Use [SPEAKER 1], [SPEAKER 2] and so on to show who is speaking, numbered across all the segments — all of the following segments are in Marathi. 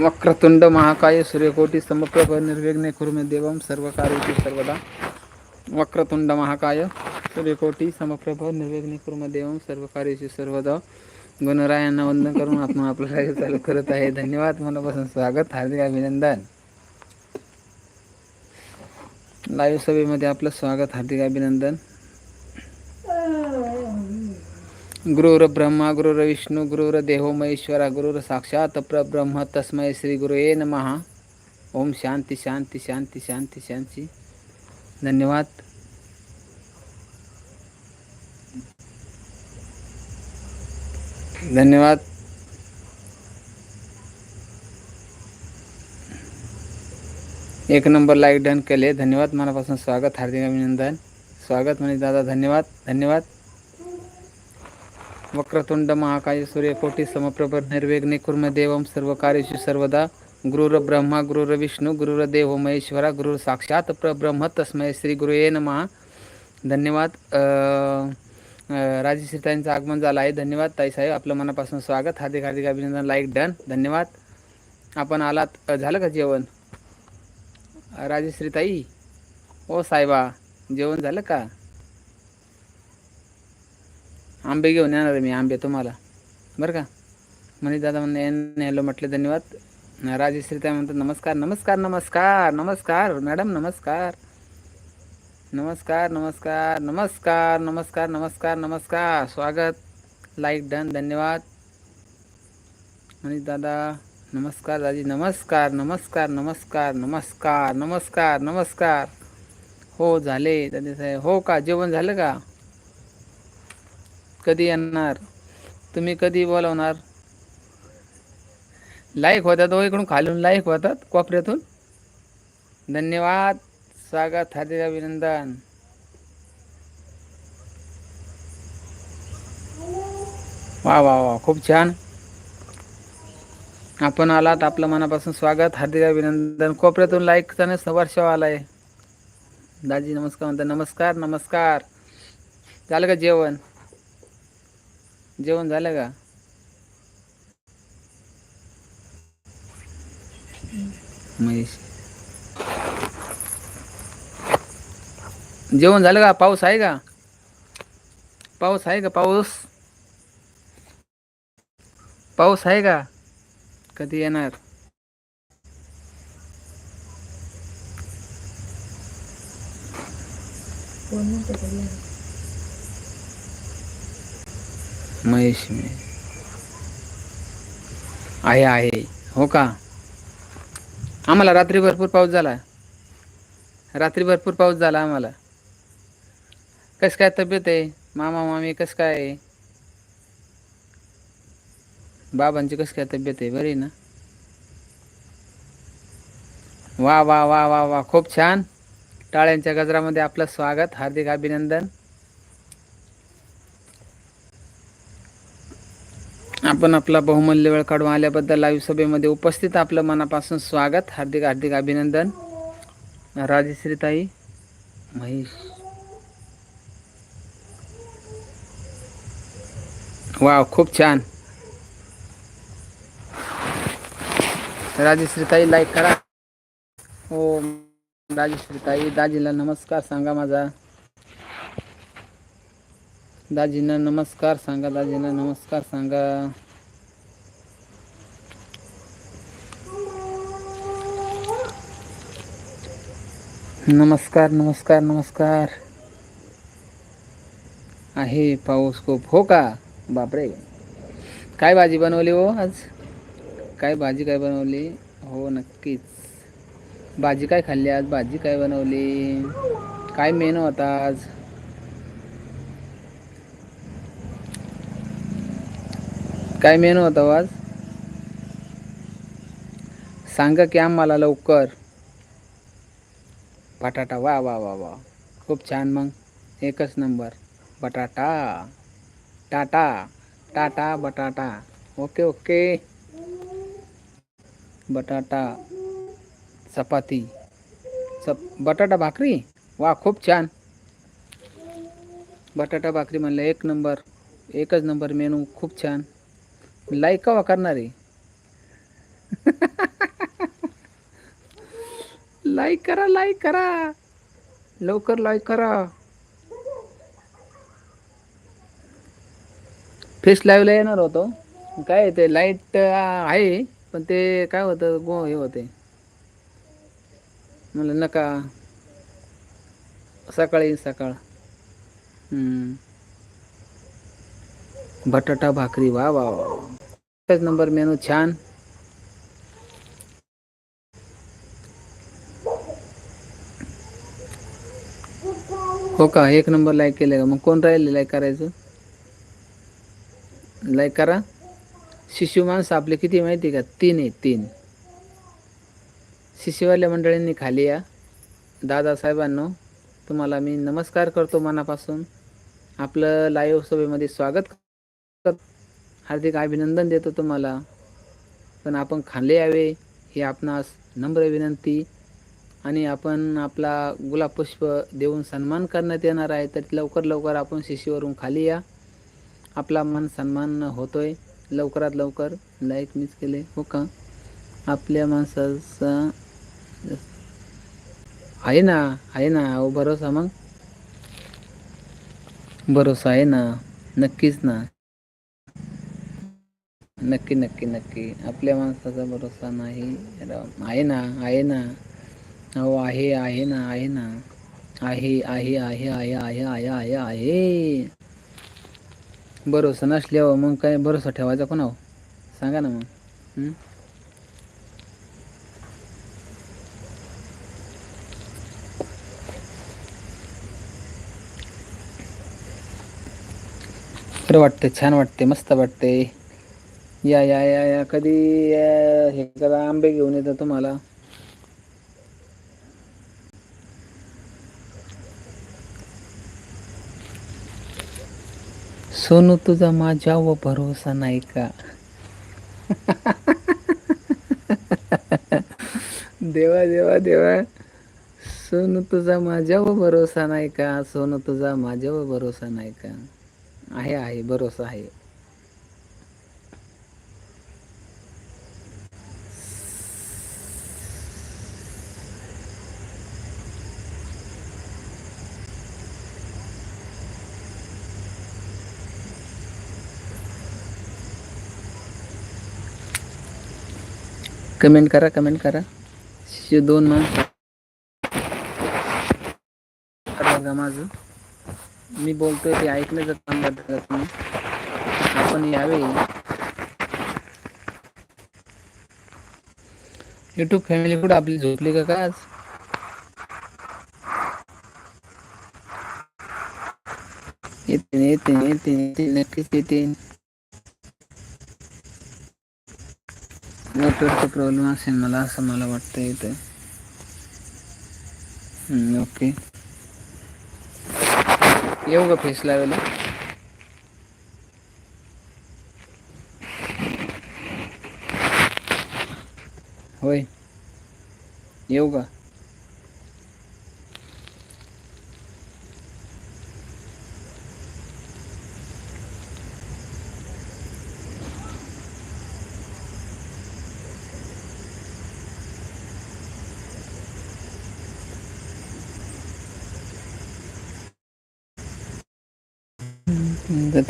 [SPEAKER 1] वक्रतुंड महाकाय सूर्यकोटी समप्रभ निर्विघ्ने कुरु मे देवम सर्व कार्येषु सर्वदा। वक्रतुंड महाकाय सूर्यकोटी समप्रभ निर्विघ्ने कुरु मे देवम सर्व कार्येषु सर्वदा। गुणरायांना वंदन करून आपण आपलं कार्य चालू करत आहे. धन्यवाद. मनापासून स्वागत. हार्दिक अभिनंदन. लाईव्ह सभेमध्ये आपलं स्वागत. हार्दिक अभिनंदन. गुरुर ब्रह्मा, गुरुर विष्णू, गुरुर देहो महेश्वरा, गुरुर साक्षात परब्रह्म. तस्मै श्री गुरुये नमः. ओम शांति शांति शांति शांति शांति. धन्यवाद. धन्यवाद. एक नंबर लाईक डन केले धन्यवाद. मनापासून स्वागत. हार्दिक अभिनंदन. स्वागत म्हणे दादा, धन्यवाद धन्यवाद. वक्रतुंड महाकाय सूर्यकोटी समप्रभ निर्विघ्ने कुर्मदेवम सर्व कार्येषु सर्वदा। गुरुर्ब्रह्मा गुरुर्विष्णू गुरुर्देव महेश्वरा गुरुर साक्षात प्रब्रह्म तस्मै श्री गुरुये नमः। धन्यवाद राजश्रीताईंचं आगमन झालं आहे. धन्यवाद ताईसाहेब आपलं मनापासून स्वागत. हार्दिक हार्दिक अभिनंदन. Like done. धन्यवाद. आपण आलात. झालं का जेवण? राजेश्रीताई ओ साहेबा जेवण झालं का? आंबे घेऊन येणार आहे मी आंबे तुम्हाला. बरं का? म्हणे दादा म्हणणे हॅलो म्हटले धन्यवाद. राजश्रीताई म्हणतात नमस्कार नमस्कार नमस्कार नमस्कार मॅडम नमस्कार. नमस्कार नमस्कार नमस्कार नमस्कार नमस्कार नमस्कार. स्वागत लाईक डन धन्यवाद. म्हणे दादा नमस्कार दाजी नमस्कार नमस्कार नमस्कार नमस्कार नमस्कार नमस्कार. हो झाले. दादी साहेब हो का? जेवण झालं का? कधी येणार? तुम्ही कधी बोलावणार? लाईक होतात हो इकडून खालून लाईक होतात कोपऱ्यातून. धन्यवाद स्वागत हार्दिक अभिनंदन. वा वा वा खूप छान. आपण आलात आपलं मनापासून स्वागत हार्दिक अभिनंदन. कोपऱ्यातून लाईकचा नसतं वर्षाव आलाय दाजी नमस्कार म्हणता नमस्कार नमस्कार. झालं का जेवण? जेवण झालं का? महेश. जेवण झालं का? पाऊस आहे का? पाऊस आहे का पाऊस? पाऊस आहे का? कधी येणार? महेश मी. आहे आहे. हो का? आम्हाला रात्री भरपूर पाऊस झाला. रात्री भरपूर पाऊस झाला आम्हाला. कसं काय तब्येत आहे? मामा मामी कसं काय आहे? बाबांची कसं काय तब्येत आहे? बरी ना? वा वा वा वा वा. खूप छान. टाळ्यांच्या गजरामध्ये आपलं स्वागत. हार्दिक अभिनंदन. आपण आपला बहुमूल्य वेळ काढून आल्याबद्दल लाईव्ह सभेमध्ये उपस्थित आपलं मनापासून स्वागत हार्दिक हार्दिक अभिनंदन. राजश्रीताई महेश. वा खूप छान. राजश्रीताई लाईक करा. हो राजश्रीताई दाजीला नमस्कार सांगा माझा. दाजींना नमस्कार सांगा दाजींना नमस्कार सांगा. नमस्कार नमस्कार नमस्कार. आहे पाऊस खूप. हो का? बापरे. काय भाजी बनवली हो आज? काय भाजी काय बनवली? हो नक्कीच. भाजी काय खाल्ली आज? भाजी काय बनवली? काय मेनू होता आज? काय मेनू होता आज सांगा की आम्हाला लवकर. बटाटा वा वा वा वा. खूप छान मग. एकच नंबर बटाटा. टाटा. टाटा बटाटा. ओके ओके बटाटा चपाती. चप बटाटा भाकरी? वा खूप छान. बटाटा भाकरी म्हणलं एक नंबर एकच नंबर मेनू खूप छान. लाईक कवा करणार आहे? लाईक करा लाईक करा. लवकर लाईक करा. फेस लाईव्हला येणार होतो. काय ते लाइट आहे पण ते काय होतं गो हे होते. म्हणलं नका. सकाळी सकाळ. हम्म. बटाटा भाकरी वा वा वा. एकच नंबर मेनू छान हो का एक नंबर लाईक केले का मग कोण राहिले लाईक करायचं लाईक करा शिशु माणसं आपले किती माहिती का तीन आहे तीन शिशुवाल्या मंडळींनी खाली या दादासाहेबांनो तुम्हाला मी नमस्कार करतो मनापासून आपलं लाईव्ह सभेमध्ये स्वागत कर हार्दिक अभिनंदन देतो तुम्हाला. पण आपण खाल्ले यावे ही आपणास नम्र विनंती. आणि आपण आपला गुलाब पुष्प देऊन सन्मान करण्यात येणार आहे तर लवकर लवकर आपण शिशीवरून खाली या. आपला मन सन्मान होतोय. लवकरात लवकर लाईक मिस केले हो का? आपल्या माणसाचा आहे ना आहे ना अहो भरोसा मग? भरोसा आहे ना नक्कीच ना. नक्की नक्की नक्की. आपल्या माणसाचा भरोसा नाही. आहे ना आहे ना. हो आहे आहे ना आहे ना. आहे आहे आहे आहे आहे आहे आहे आहे. भरोसा नसल्यावर मग काय भरोसा ठेवायचा कोणावर? सांगा ना मग. हं? बरं वाटते छान वाटते मस्त वाटते या या या या. कधी हे करा आंबे घेऊन येतो तुम्हाला. सोनू तुझा माझ्यावर भरोसा नाही का? देवा देवा देवा. सोनू तुझा माझ्यावर भरोसा नाही का? सोनू तुझा माझ्यावर भरोसा नाही का? आहे आहे भरोसा आहे. कमेंट करा कमेंट करा. शिव दोन माणसं बघा माझं. मी बोलतोय ते ऐकलं जात काम करतात आपण यावे युट्यूब फॅमिली कुठं? आपली झोपली का का आज? येते येते येते येते नक्कीच येते. नेटवर्कचा प्रॉब्लेम असेल मला असं मला वाटतं इथं. ओके येऊ का फेस लावायला? होय. येऊ का?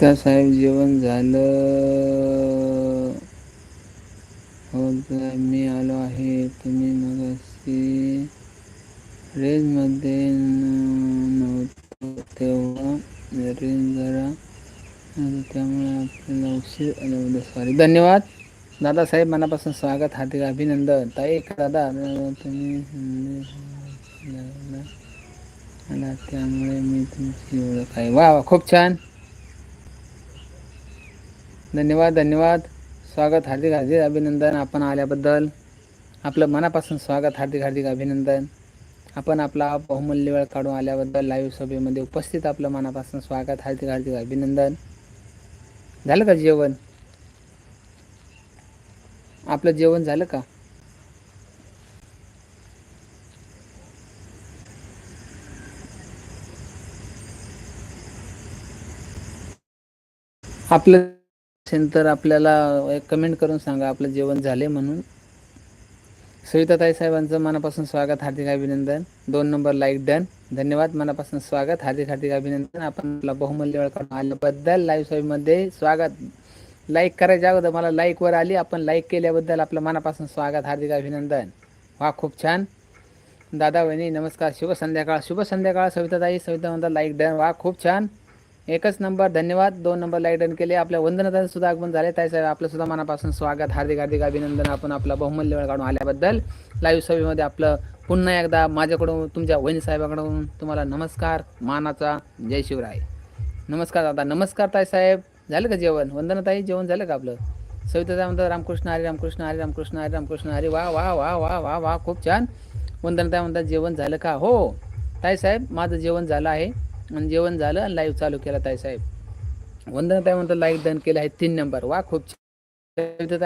[SPEAKER 1] दत्ता साहेब जेवण झालं. हो मी आलो आहे. तुम्ही मगाशी रेंजमध्ये नव्हतो तेव्हा. रेंज जरा त्यामुळे आपल्याला उशीर आला. म्हणजे सॉरी धन्यवाद. दादासाहेब मनापासून स्वागत. हार्दिक अभिनंदन. ताई दादा तुम्ही त्यामुळे मी तुमची ओळख आहे. वा वा खूप छान. धन्यवाद धन्यवाद. स्वागत हार्दिक हार्दिक अभिनंदन आपण आल्याबद्दल. आपलं मनापासून स्वागत हार्दिक हार्दिक अभिनंदन. आपण आपला बहुमूल्य वेळ काढून आल्याबद्दल लाईव्ह सभेमध्ये उपस्थित आपलं मनापासून स्वागत हार्दिक हार्दिक अभिनंदन. झालं का जेवण? आपलं जेवण झालं का? आपलं असेल तर आपल्याला एक कमेंट करून सांगा. आपलं जेवण झाले म्हणून. सविताताई साहेबांचं मनापासून स्वागत हार्दिक अभिनंदन. दोन नंबर लाईक डन धन्यवाद मनापासून स्वागत हार्दिक हार्दिक अभिनंदन. आपण आपला बहुमूल्य वेळ काढून आल्याबद्दल लाईव्ह साहेबमध्ये स्वागत. लाईक करायच्या अगोदर मला लाईकवर आली. आपण लाईक केल्याबद्दल आपलं मनापासून स्वागत हार्दिक अभिनंदन. वा खूप छान. दादा वहिनी नमस्कार. शुभ संध्याकाळ. शुभ संध्याकाळ सविताताई. सविता म्हणतात लाईक डन वा खूप छान. एकच नंबर धन्यवाद. दोन नंबर लाईक डन केले. आपल्या वंदनाताई सुद्धा आगमन झाले ताई साहेब आपलं सुद्धा मनापासून स्वागत. हार्दिक हार्दिक अभिनंदन आपण आपला बहुमूल्य वेळ काढून आल्याबद्दल. लाईव्ह सभेमध्ये आपलं पुन्हा एकदा माझ्याकडून तुमच्या वहिनी साहेबाकडून तुम्हाला नमस्कार. मानाचा जय शिवराय. नमस्कार दादा. नमस्कार ताई साहेब. झालं का जेवण? वंदनाताई जेवण झालं का आपलं? सविताताई म्हणतात रामकृष्ण हरी रामकृष्ण हरी रामकृष्ण हरी रामकृष्ण हरी. वा वा वा वा वा वा. खूप छान. वंदनाताई म्हणतात जेवण झालं का? हो. ताई साहेब माझं जेवण झालं आहे. आणि जेवण झालं आणि लाईव्ह चालू केला ताई साहेब. वंदनाताई म्हणतात लाईक डन केलं आहे तीन नंबर वा खूप छान. म्हणतात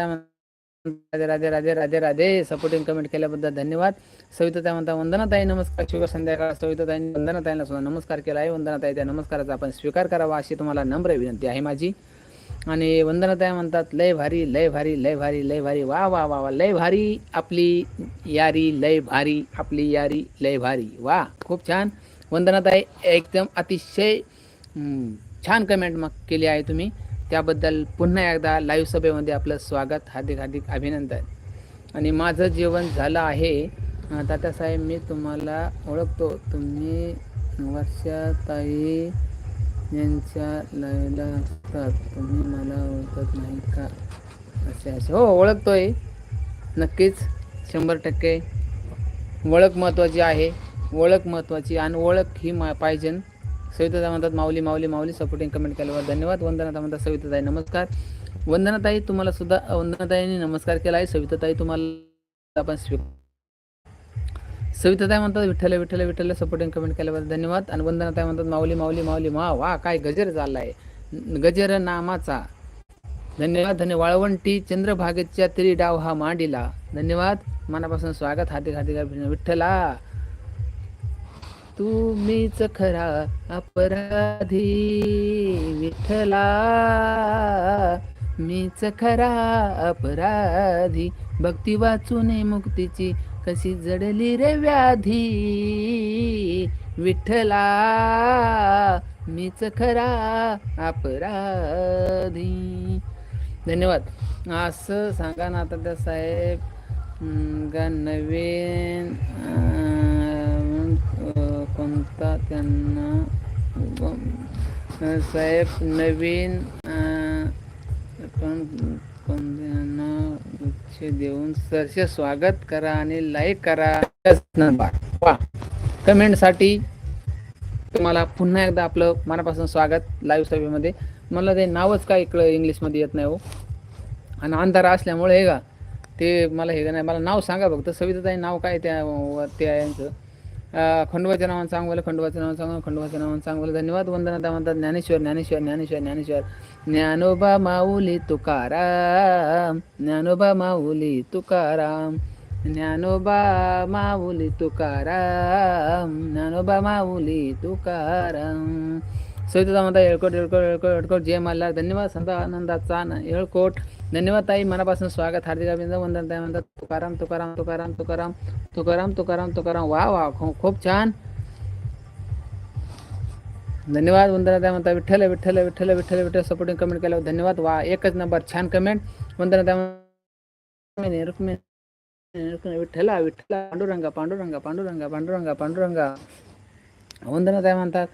[SPEAKER 1] राधे राधे राधे राधे राधे. सपोर्टिंग कमेंट केल्याबद्दल धन्यवाद. सविताताई म्हणता वंदनाताई नमस्कार शुभ संध्याकाळ. सविताताई वंदनाताईला सुद्धा नमस्कार केला आहे. वंदनाताई त्या नमस्काराचा आपण स्वीकार करावा अशी तुम्हाला नम्र विनंती आहे माझी. आणि वंदनाताई म्हणतात लय भारी लय भारी लय भारी लय भारी. वा वा वा वा लय भारी आपली यारी लय भारी आपली यारी लय भारी. वा खूप छान. वंदनाताई एकदम अतिशय छान कमेंट मग केली आहे तुम्ही. त्याबद्दल पुन्हा एकदा लाईव्ह सभेमध्ये आपलं स्वागत हार्दिक हार्दिक अभिनंदन. आणि माझं जेवण झालं आहे. तात्यासाहेब मी तुम्हाला ओळखतो. तुम्ही वर्षाताई यांच्या लाईव्हला असतात तुम्ही मला ओळखत नाही का? असे असे. हो ओळखतोय. नक्कीच शंभर टक्के. ओळख महत्त्वाची आहे. ओळख महत्त्वाची आणि ओळख ही मा पाहिजे. सविताताई म्हणतात माऊली माऊली माऊली सपोर्टिंग कमेंट केल्यावर धन्यवाद. वंदनाता म्हणतात सविताताई नमस्कार. वंदनाताई तुम्हाला सुद्धा वंदनाताईंनी नमस्कार केला आहे. सविताताई तुम्हाला आपण स्वीकार सविताताई म्हणतात विठ्ठल विठ्ठल विठ्ठल सपोर्टिंग कमेंट केल्यावर धन्यवाद. आणि वंदनाताई म्हणतात माऊली माऊली माऊली मा वा काय गजर आहे गजर नामाचा. धन्यवाद. धन्य वाळवंटी चंद्रभागेच्या तरी डाव हा मांडीला. धन्यवाद. मनापासून स्वागत. हार्दिक हार्दिक विठ्ठला. तू मीच खरा अपराधी विठ्ठला. मीच खरा अपराधी भक्ती वाचून मुक्तीची कशी जडली रे व्याधी. विठ्ठला मीच खरा अपराधी. धन्यवाद. असं सांगा ना आता त्या साहेब. गा नवीन कोणता त्यांना? साहेब नवीन कोणत्यांना गुच्छ देऊन सरचे स्वागत करा आणि लाईक करा. वा कमेंटसाठी तुम्हाला पुन्हा एकदा आपलं मनापासून स्वागत लाईव्ह सभेमध्ये. मला ते नावच काय इकडं इंग्लिशमध्ये येत नाही हो. आणि अंधारा असल्यामुळे हे का ते मला हे नाही मला नाव सांगा फक्त. सविताताई नाव काय त्या व- त्या यांचं? अं, खंडोबाच्या नावानं सांगवलं खंडोबाच्या नावानं सांगवलं खंडोबाच्या नावानं सांगवलं धन्यवाद वंदनाता म्हणतात ज्ञानेश्वर ज्ञानेश्वर ज्ञानेश्वर ज्ञानेश्वर. ज्ञानोबा माऊली तुकाराम ज्ञानोबा माऊली तुकाराम ज्ञानोबा माऊली तुकाराम ज्ञानोबा माऊली तुकाराम. सविता म्हणता येळकोट येळकोट येळकोट येळकोट जय मल्हार धन्यवाद संत आनंदाचा न- येळकोट धन्यवाद ताई मनापासून स्वागत हार्दिक अभिनंदन वंदन ताई म्हणतात तुकाराम तुकाराम तुकाराम तुकाराम तुकाराम तुकाराम तुकाराम वा वा खू- खूप छान धन्यवाद वंदना ताई म्हणता विठ्ठल विठ्ठल विठ्ठल विठ्ठल विठ्ठल सपोर्टिंग कमेंट केल्यावर धन्यवाद वा एकच नंबर छान कमेंट वंदना ताई रुक्मिणी रुक्मिणी रुक्मिणी विठ्ठला विठ्ठला पांडुरंगा पांडुरंगा पांडुरंगा पांडुरंगा पांडुरंगा वंदना ताई म्हणतात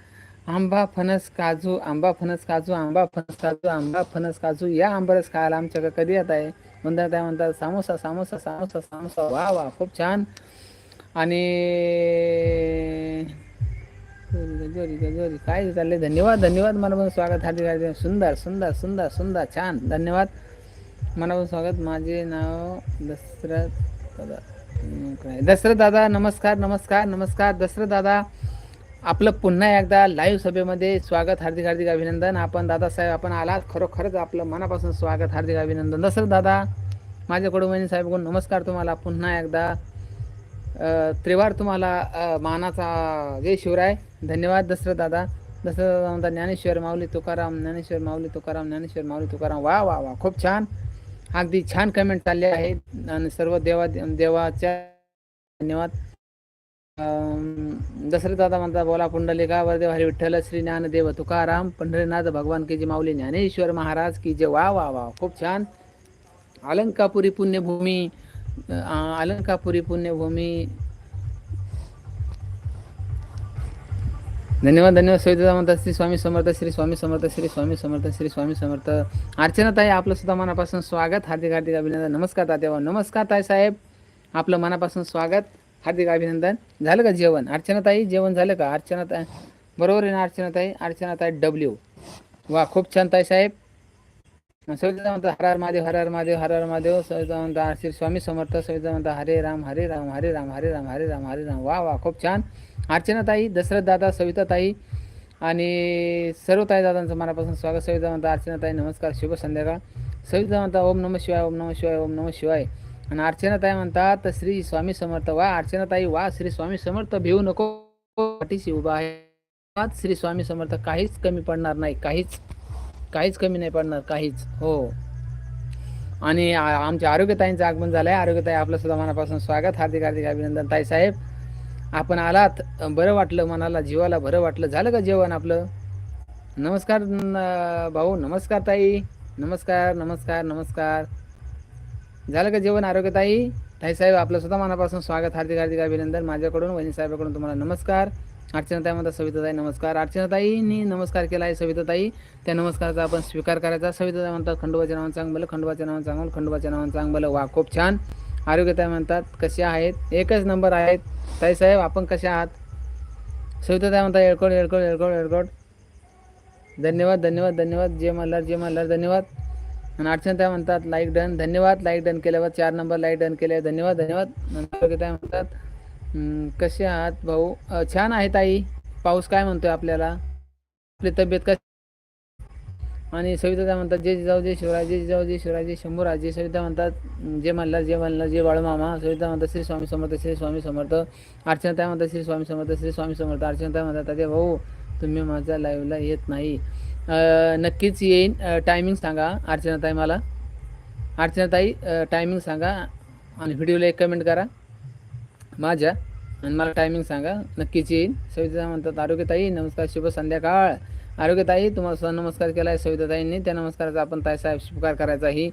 [SPEAKER 1] आंबा फणस काजू आंबा फणस काजू आंबा फणस काजू आंबा फणस काजू या आंबरस खायला आमच्याकडे कधी येत आहे? म्हणतात काय म्हणतात सामोसा सामोसा सामोसा सामोसा. वा वा खूप छान. आणि गजोरी गजोरी काय चालले धन्यवाद धन्यवाद. मनापासून स्वागत. हार्दिक सुंदर सुंदर सुंदर सुंदर. छान. धन्यवाद. मनापासून स्वागत. माझे नाव दशरथ दादा. दशरथ दादा नमस्कार नमस्कार नमस्कार. दशरथ दादा आपलं पुन्हा एकदा लाईव्ह सभेमध्ये स्वागत हार्दिक हार्दिक अभिनंदन. आपण दादासाहेब आपण आलात खरोखरच आपलं मनापासून स्वागत हार्दिक अभिनंदन. दशरथ दादा माझ्याकडून वहिनी साहेबकडून नमस्कार तुम्हाला. पुन्हा एकदा त्रिवार तुम्हाला मानाचा जय शिवराय. धन्यवाद दसरथ दादा. दसरथ दादा ज्ञानेश्वर माऊली तुकाराम ज्ञानेश्वर माऊली तुकाराम ज्ञानेश्वर माऊली तुकाराम. वा वा वा खूप छान. अगदी छान कमेंट चालले आहेत. आणि सर्व देवा देवाच्या धन्यवाद. दशरथ दादा म्हणतात बोला पुंडलिका वरदेव हरी विठ्ठल श्री ज्ञानदेव तुकाराम पंढरीनाथ भगवान की जी माऊली ज्ञानेश्वर महाराज की जे वा वा वा खूप छान. अलंकापुरी पुण्यभूमी अलंकापुरी पुण्यभूमी. धन्यवाद धन्यवाद सविता म्हणतात श्री स्वामी समर्थ श्री स्वामी समर्थ श्री स्वामी समर्थ श्री स्वामी समर्थ. अर्चना ताई आपलं सुद्धा मनापासून स्वागत हार्दिक हार्दिक अभिनंदन. नमस्कार तात्या नमस्कार ताई साहेब. आपलं मनापासून स्वागत. हार्दिक अभिनंदन. झालं का जेवण? अर्चनाताई जेवण झालं का? अर्चनाताई बरोबर आहे ना अर्चनाताई? अर्चनाताई डब्ल्यू वा खूप छान ताई साहेब. सविता म्हणतात हर हर महादेव हर हर महादेव हर हर महादेव. सविता म्हणतात श्री स्वामी समर्थ. सविता म्हणतात हरे राम हरे राम हरे राम हरे राम हरे राम हरे राम. वा वा खूप छान. अर्चनाताई दशरथ दादा सविता ताई आणि सर्व ताई दादांचं मनापासून स्वागत. सविता म्हणतात अर्चनाताई नमस्कार शुभ संध्याकाळ. सविता म्हणतात ओम नम शिवाय ओम नम शिवाय ओम नम शिवाय. आणि अर्चनाताई म्हणतात श्री स्वामी समर्थ वा अर्चना ताई वा श्री स्वामी समर्थ भिवू नको पाठीशी उभा आहे. श्री स्वामी समर्थ काहीच कमी पडणार नाही काहीच काहीच कमी नाही पडणार काहीच हो. आणि आमच्या आरोग्यताईंचं आगमन झालं आहे आरोग्यताई आपलं सुद्धा मनापासून स्वागत हार्दिक हार्दिक अभिनंदन. ताई साहेब आपण आलात. बरं वाटलं मनाला जीवाला बरं वाटलं. झालं का जेवण आपलं? नमस्कार भाऊ नमस्कार ताई. नमस्कार नमस्कार नमस्कार. झालं का जेवण आरोग्यताई ताई? साहेब आपलं स्वतः मनापासून स्वागत हार्दिक हार्दिक अभिनंदन माझ्याकडून वहिनी साहेबाकडून तुम्हाला नमस्कार. अर्चनाताई म्हणतात सविताताई नमस्कार. अर्चनाताईंनी नमस्कार केला आहे सविताताई त्या नमस्काराचा आपण स्वीकार करायचा. सविताताई म्हणतात खंडोबाच्या नावानं चांग भलं खंडोबाच्या नावानं चांगलं खंडोबाच्या नावानं चांग वा खूप छान. आरोग्यताई म्हणतात कसे आहेत? एकच नंबर आहेत. ताई साहेब आपण कसे आहात? सविताताई म्हणतात एळकोड येळकोट येळकोट येळकोट धन्यवाद धन्यवाद धन्यवाद. जय मल्हार जय मल्हार धन्यवाद. आणि अर्चनाताई म्हणतात लाईक डन धन्यवाद लाईक डन केल्यावर चार नंबर लाईक डन केले. धन्यवाद धन्यवाद. नंतर त्या म्हणतात कसे आहात भाऊ? छान आहे ताई. पाऊस काय म्हणतोय आपल्याला? आपली तब्येत कशी? आणि सविता म्हणतात जे जिजाऊ जे शिवराज जय जिजाऊ जे शिवराज जय शंभूराज. सविता म्हणतात जय जे म्हणलं जे बाळू बाळूमामा सविता म्हणतात श्री स्वामी समर्थ श्री स्वामी समर्थ. अर्चना त्या म्हणतात श्री स्वामी समर्थ श्री स्वामी समर्थ. अर्चना त्या म्हणतात अरे भाऊ तुम्ही माझ्या लाईव्हला येत नाही. नक्कीच येईन. टायमिंग सांगा अर्चना ताई मला. अर्चना ताई टायमिंग सांगा आणि व्हिडिओला एक कमेंट करा. माझ्या आणि मला टायमिंग सांगा. नक्कीच येईल सविता म्हणतात आरोग्यताई नमस्कार शुभ संध्याकाळ. आरोग्यताई तुम्हाला सुद्धा नमस्कार केला आहे सविताताईंनी त्या नमस्काराचा आपण ताईसाहेब स्वीकार करायचा ही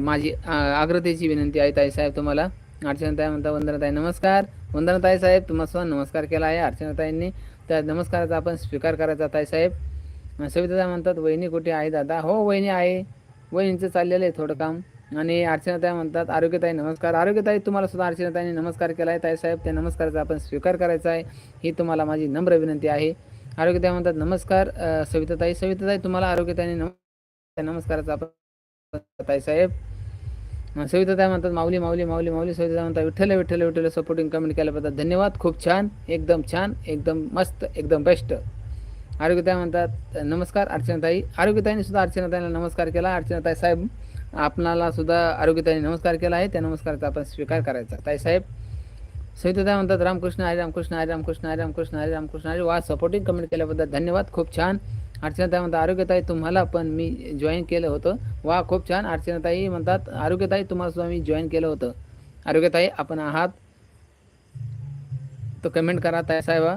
[SPEAKER 1] माझी आग्रतेची विनंती आहे ताईसाहेब तुम्हाला. अर्चनाताई म्हणता वंदनाताई नमस्कार. वंदनाताई साहेब तुम्हाला सुद्धा नमस्कार केला आहे अर्चनाताईंनी त्या नमस्काराचा आपण स्वीकार करायचा ताईसाहेब अ, म्हणतात वहिनी कुठे आहे दादा? हो वहिनी आहे. वहिनीचं चाललेलं आहे थोडं काम. आणि अर्चनाताई म्हणतात आरोग्यताई नमस्कार. आरोग्यताई तुम्हाला सुद्धा अर्चनाताईने नमस्कार केला आहे ताईसाहेब त्या नमस्काराचा आपण स्वीकार करायचा आहे. ही तुम्हाला माझी नम्र विनंती आहे. आरोग्यताई म्हणतात नमस्कार सविताताई. सविताताई तुम्हाला आरोग्यताईने नम त्या नमस्काराचा आपण ताईसाहेब अ, सविताताई म्हणतात माऊली माऊली माऊली माऊली. सविताताई म्हणतात विठ्ठल विठ्ठल विठ्ठल सपोर्टिंग कमेंट केल्याबद्दल धन्यवाद. खूप छान. एकदम छान. एकदम मस्त. एकदम बेस्ट आरोग्यताई म्हणतात नमस्कार अर्चनाताई. आरोग्यताईने सुद्धा अर्चनाताईला नमस्कार केला. अर्चनाताई साहेब आपणाला सुद्धा आरोग्यताईने नमस्कार केला आहे. त्या नमस्काराचा आपण स्वीकार करायचा. ताईसाहेब सविताताई म्हणतात रामकृष्ण हरे रामकृष्ण हरे रामकृष्ण हरे रामकृष्ण हरे रामकृष्ण हरे वा सपोर्टिंग कमेंट केल्याबद्दल धन्यवाद. खूप छान. अर्चनाताई म्हणतात आरोग्यताई तुम्हाला पण मी जॉईन केलं होतं. वा खूप छान. अर्चनाताई म्हणतात आरोग्यताई तुम्हाला सुद्धा मी जॉईन केलं होतं. आरोग्यताई आपण आहात. तो कमेंट करा ताई साहेबा.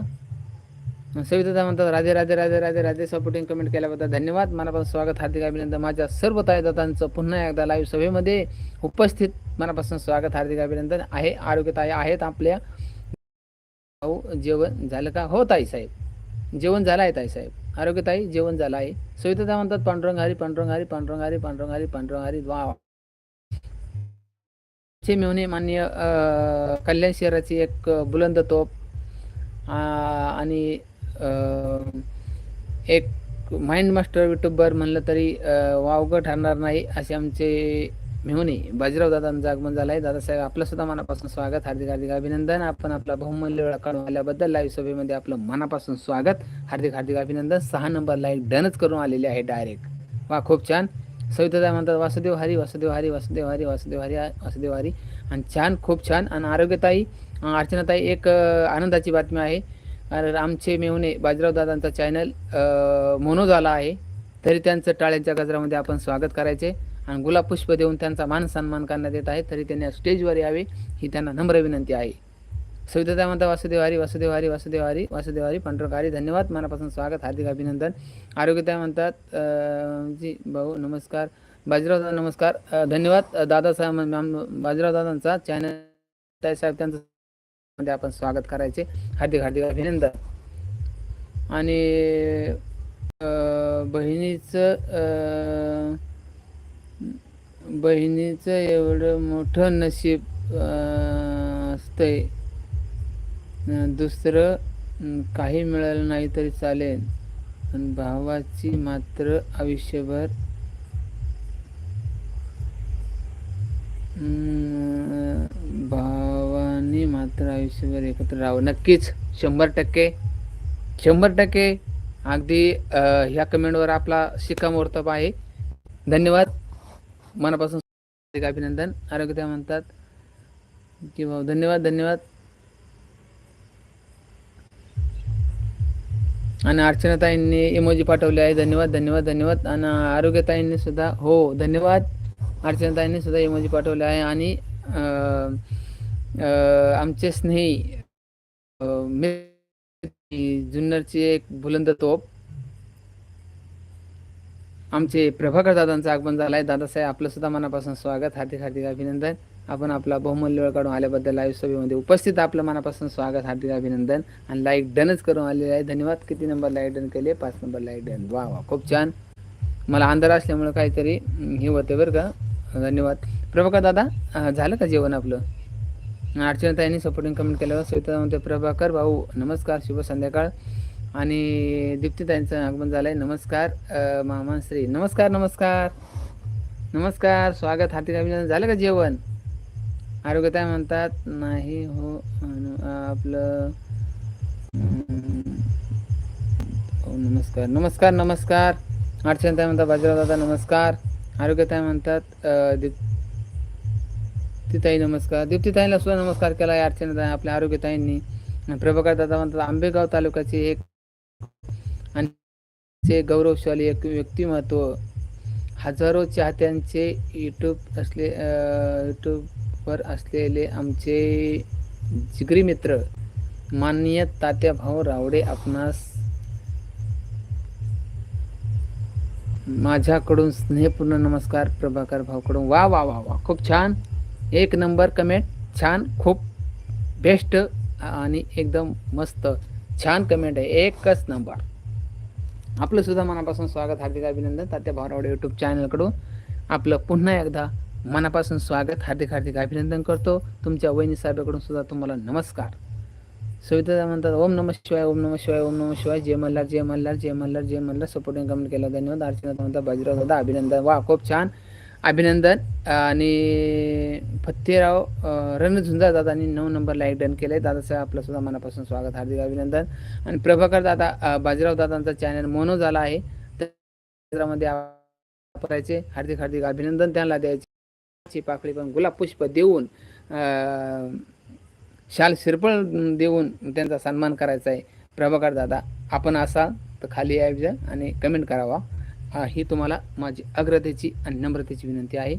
[SPEAKER 1] सविता म्हणतात राधे राधे राधे राधे राधे सपोर्टिंग कमेंट केल्याबद्दल धन्यवाद. मनापासून स्वागत हार्दिक अभिनंदन. माझ्या सर्व ताईदातांचं पुन्हा एकदा लाईव्ह सभेमध्ये उपस्थित मनापासून स्वागत हार्दिक अभिनंदन आहे. आरोग्यताई आहेत आपल्या. भाऊ जेवण झालं का? हो ताई साहेब. जेवण झालं आहे ताई साहेब. आरोग्यताई जेवण झालं आहे. सविता म्हणतात पांडुरंग हरी पांडुरंग हरी पांडुरंग हरी पांडुरंग हरी पांडुरंग हरी वा चे मेवणे माननीय कल्याण शहराची एक बुलंद तोप आणि एक माइंड मास्टर युट्यूबर म्हणलं तरी वावगं ठरणार नाही असे आमचे मेहुणे बाजीराव दादांचं आगमन झालं आहे दादासाहेब आपलं सुद्धा मनापासून स्वागत. हार्दिक हार्दिक अभिनंदन. आपण आपला बहुमूल्य वेळ काढून आल्याबद्दल लाईव्ह सभेमध्ये आपलं मनापासून स्वागत. हार्दिक हार्दिक अभिनंदन. सहा नंबर एक डनच करून आलेले आहे डायरेक्ट वा खूप छान. सवितादा म्हणतात वासुदेव हरी वासुदेव हरी वासुदेव हरी वासुदेव हरी वासुदेव हरी. आणि छान खूप छान. आणि आरोग्यताई अर्चनाताई एक आनंदाची बातमी आहे. आमचे मेहुणे बाजीराव दादांचा चॅनल मोनो झाला आहे. तरी त्यांचं टाळ्यांच्या गजरामध्ये आपण स्वागत करायचे. आणि गुलाब पुष्प देऊन त्यांचा मान सन्मान करण्यात येत आहे. तरी त्यांनी स्टेजवर यावे ही त्यांना नम्र विनंती आहे. सविता म्हणता वासुदेवारी वासुदेवारी वासुदेवारी वासुदेवारी पंढरकारी धन्यवाद. मनापासून स्वागत हार्दिक अभिनंदन. आरोग्यता म्हणतात जी भाऊ नमस्कार. बाजीराव नमस्कार. धन्यवाद. दादासाहेब बाजीराव दादांचा चॅनल साहेब त्यांचं मध्ये आपण स्वागत करायचे. हार्दिक हार्दिक अभिनंदन. आणि बहिणीचं बहिणीचं एवढं मोठं नशीब असतंय. दुसरं काही मिळालं नाही तरी चालेल. पण भावाची मात्र आयुष्यभर भावानी मात्र आयुष्यभर एकत्र राहावं. नक्कीच शंभर टक्के. शंभर टक्के. अगदी ह्या कमेंटवर आपला शिक्कामोर्तब आहे. धन्यवाद. मनापासून अभिनंदन. आरोग्य म्हणतात की भाऊ धन्यवाद धन्यवाद. आणि अर्चनाताईंनी इमोजी पाठवली आहे. धन्यवाद धन्यवाद धन्यवाद. आणि आरोग्यताईंनी सुद्धा हो धन्यवाद. अर्चनाताईंनी सुद्धा इमोजी पाठवले आहे. आणि आमचे स्नेही जुन्नरचे एक बुलंद तोप. आमचे प्रभाकर दादांचं आगमन झालं आहे दादासाहेब आपलं सुद्धा मनापासून स्वागत हार्दिक हार्दिक अभिनंदन. आपण आपला बहुमूल्य वेळ काढून आल्याबद्दल लाईव्ह सभेमध्ये उपस्थित. आपलं मनापासून स्वागत हार्दिक अभिनंदन. आणि लाईक डनच करून आलेले आहे. धन्यवाद. किती नंबर लाईक डन केले? पाच नंबर लाईक डन वा वा खूप छान. मला अंधार असल्यामुळे काहीतरी हे होते बरं का. धन्यवाद. प्रभाकर दादा झालं का जेवण आपलं? अर्चनाताईंनी सपोर्टिंग कमेंट केल्यावर सविता म्हणते प्रभाकर भाऊ नमस्कार शुभ संध्याकाळ. आणि दीप्तीताईंचं आगमन झालं आहे नमस्कार मामाश्री. नमस्कार नमस्कार. नमस्कार. स्वागत हार्दिक अभिनंदन. झालं का जेवण? आरोग्यताय म्हणतात नाही हो आपलं हो, नमस्कार नमस्कार नमस्कार. अर्चनाताई म्हणतात बाजीराव दादा नमस्कार. आरोग्यताय म्हणतात दीप दीप्तीताई नमस्कार. दीप्तीताईला सुद्धा नमस्कार केला आहे आपल्या आरोग्यताईंनी. प्रभाकर दादा म्हणतात आंबेगाव तालुक्याचे एक आणि गौरवशाली एक व्यक्तिमत्व. हजारो चाहत्यांचे यूट्यूब असले यूट्यूबवर असलेले आमचे जिगरी मित्र माननीय तात्या भाऊ रावडे आपणास माझ्याकडून स्नेहपूर्ण नमस्कार प्रभाकर भाऊकडून. वा वा वा वा खूप छान. एक नंबर कमेंट छान खूप बेस्ट आणि एकदम मस्त छान कमेंट आहे एकच नंबर. आपलं सुद्धा मनापासून स्वागत हार्दिक अभिनंदन तात्या भावरावडे यूट्यूब चॅनलकडून. आपलं पुन्हा एकदा मनापासून स्वागत हार्दिक हार्दिक अभिनंदन करतो. तुमच्या वहिनी साहेबाकडून सुद्धा तुम्हाला नमस्कार. सविता म्हणतात ओम नम शिवाय ओम नम शिवाय ओम नम शिवाय जय मल्हार जय मल्हार जय मल्हार जय मल्हार. सपोर्टिंग कमेंट केला धन्यवाद. अर्चना म्हणतात बाजीराव दादा अभिनंदन. वा खूप छान. अभिनंदन आणि फत्तेराव रणझुंजा दादानी नऊ नंबर लाईक डन केले दादासाहेब आपलं सुद्धा मनापासून स्वागत हार्दिक अभिनंदन. आणि प्रभाकर दादा बाजीराव दादांचा चॅनल मोनो झाला आहे. त्यामध्ये वापरायचे. हार्दिक हार्दिक अभिनंदन त्यांना द्यायचे. पाकळी पण गुलाब पुष्प देऊन शाल शिरपळ देऊन त्यांचा सन्मान करायचा आहे. प्रभाकर दादा आपण असा तर खाली यायचं आणि कमेंट करावा. ही तुम्हाला माझी अग्रतेची आणि नम्रतेची विनंती आहे.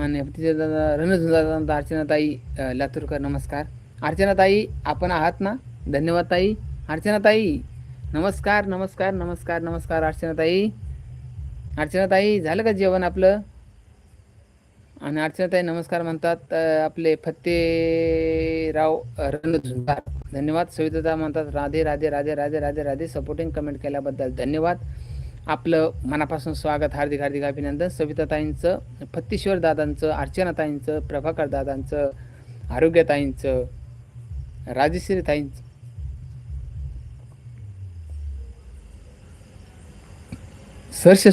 [SPEAKER 1] आणि तिथे दादा अर्चनाताई लातूरकर नमस्कार. अर्चनाताई आपण आहात ना? धन्यवाद ताई. अर्चनाताई नमस्कार नमस्कार नमस्कार नमस्कार अर्चनाताई. अर्चनाताई झालं का जेवण आपलं? आणि अर्चनाताई नमस्कार म्हणतात आपले फत्तेराव रणझुंदार धन्यवाद. सविता म्हणतात राधे राधे राधे राधे राधे राधे सपोर्टिंग कमेंट केल्याबद्दल धन्यवाद. आपलं मनापासून स्वागत हार्दिक हार्दिक अभिनंदन. सविताताईंचं फत्तीश्वर दादांचं अर्चनाताईंचं प्रभाकर दादांचं आरोग्यताईंचं राजेश्री ताईंचं सरसे